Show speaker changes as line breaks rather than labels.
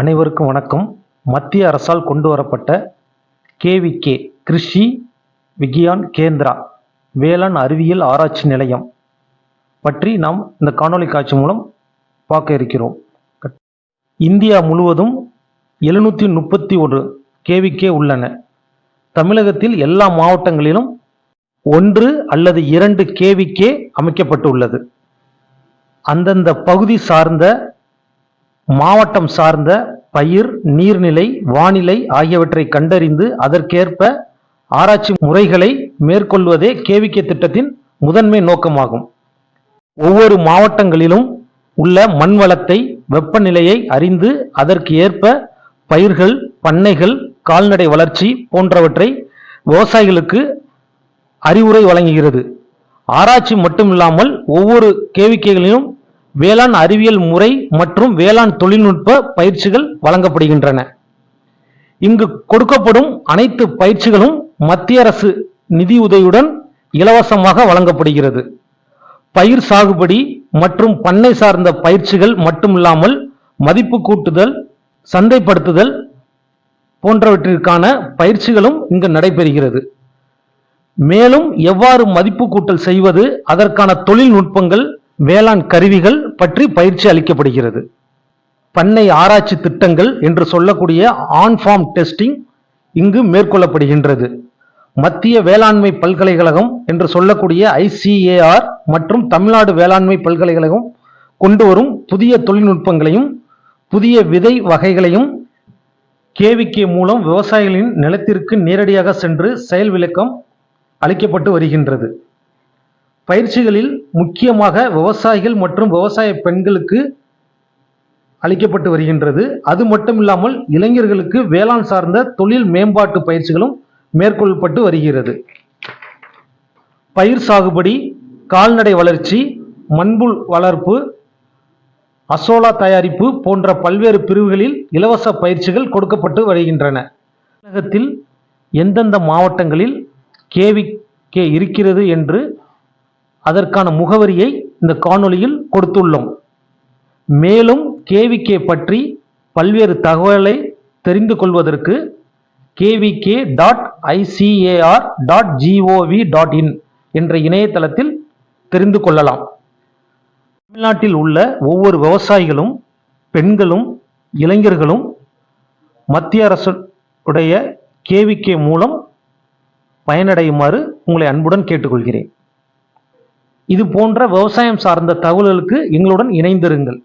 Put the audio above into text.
அனைவருக்கும் வணக்கம். மத்திய அரசால் கொண்டு வரப்பட்ட கேவிகே கிருஷி விக்யான் கேந்திரா வேளாண் அறிவியல் ஆராய்ச்சி நிலையம் பற்றி நாம் இந்த காணொளி காட்சி மூலம் பார்க்க இருக்கிறோம். இந்தியா முழுவதும் எழுநூற்றி முப்பத்தி ஒரு கேவிகே உள்ளன. தமிழகத்தில் எல்லா மாவட்டங்களிலும் ஒன்று அல்லது இரண்டு கேவிகே அமைக்கப்பட்டுள்ளது. அந்தந்த பகுதி சார்ந்த மாவட்டம் சார்ந்த பயிர் நீர்நிலை வானிலை ஆகியவற்றை கண்டறிந்து அதற்கேற்ப ஆராய்ச்சி முறைகளை மேற்கொள்வதே கேவிகே திட்டத்தின் முதன்மை நோக்கமாகும். ஒவ்வொரு மாவட்டங்களிலும் உள்ள மண் வளத்தை வெப்பநிலையை அறிந்து அதற்கு ஏற்ப பயிர்கள் பண்ணைகள் கால்நடை வளர்ச்சி போன்றவற்றை விவசாயிகளுக்கு அறிவுரை வழங்குகிறது. ஆராய்ச்சி மட்டுமில்லாமல் ஒவ்வொரு கேவிக்கைகளிலும் வேளாண் அறிவியல் முறை மற்றும் வேளாண் தொழில்நுட்ப பயிற்சிகள் வழங்கப்படுகின்றன. இங்கு கொடுக்கப்படும் அனைத்து பயிற்சிகளும் மத்திய அரசு நிதியுதவியுடன் இலவசமாக வழங்கப்படுகிறது. பயிர் சாகுபடி மற்றும் பண்ணை சார்ந்த பயிற்சிகள் மட்டுமில்லாமல் மதிப்பு கூட்டுதல் சந்தைப்படுத்துதல் போன்றவற்றிற்கான பயிற்சிகளும் இங்கு நடைபெறுகிறது. மேலும் எவ்வாறு மதிப்பு கூட்டல் செய்வது அதற்கான தொழில்நுட்பங்கள் வேளாண் கருவிகள் பற்றி பயிற்சி அளிக்கப்படுகிறது. பண்ணை ஆராய்ச்சி திட்டங்கள் என்று சொல்லக்கூடிய ஆன் ஃபார்ம் டெஸ்டிங் இங்கு மேற்கொள்ளப்படுகின்றது. மத்திய வேளாண்மை பல்கலைக்கழகம் என்று சொல்லக்கூடிய ஐசிஏஆர் மற்றும் தமிழ்நாடு வேளாண்மை பல்கலைக்கழகம் கொண்டு வரும் புதிய தொழில்நுட்பங்களையும் புதிய விதை வகைகளையும் கேவிக்கே மூலம் விவசாயிகளின் நிலத்திற்கு நேரடியாக சென்று செயல் விளக்கம் அளிக்கப்பட்டு வருகின்றது. பயிற்சிகளில் முக்கியமாக விவசாயிகள் மற்றும் விவசாய பெண்களுக்கு அளிக்கப்பட்டு வருகின்றது. அது மட்டும் இல்லாமல் இளைஞர்களுக்கு வேளாண் சார்ந்த தொழில் மேம்பாட்டு பயிற்சிகளும் மேற்கொள்ளப்பட்டு வருகிறது. பயிர் சாகுபடி கால்நடை வளர்ச்சி மண்புல் வளர்ப்பு அசோலா தயாரிப்பு போன்ற பல்வேறு பிரிவுகளில் இலவச பயிற்சிகள் கொடுக்கப்பட்டு வருகின்றன. தமிழகத்தில் எந்தெந்த மாவட்டங்களில் கேவி கே இருக்கிறது என்று அதற்கான முகவரியை இந்த காணொளியில் கொடுத்துள்ளோம். மேலும் கேவிகே பற்றி பல்வேறு தகவலை தெரிந்து கொள்வதற்கு KVK dot ICAR dot gov dot in என்ற இணையதளத்தில் தெரிந்து கொள்ளலாம். தமிழ்நாட்டில் உள்ள ஒவ்வொரு விவசாயிகளும் பெண்களும் இளைஞர்களும் மத்திய அரசுடைய கேவிகே மூலம் பயனடையுமாறு உங்களை அன்புடன் கேட்டுக்கொள்கிறேன். இது போன்ற விவசாயம் சார்ந்த தகவல்களுக்கு எங்களுடன் இணைந்திருங்கள்.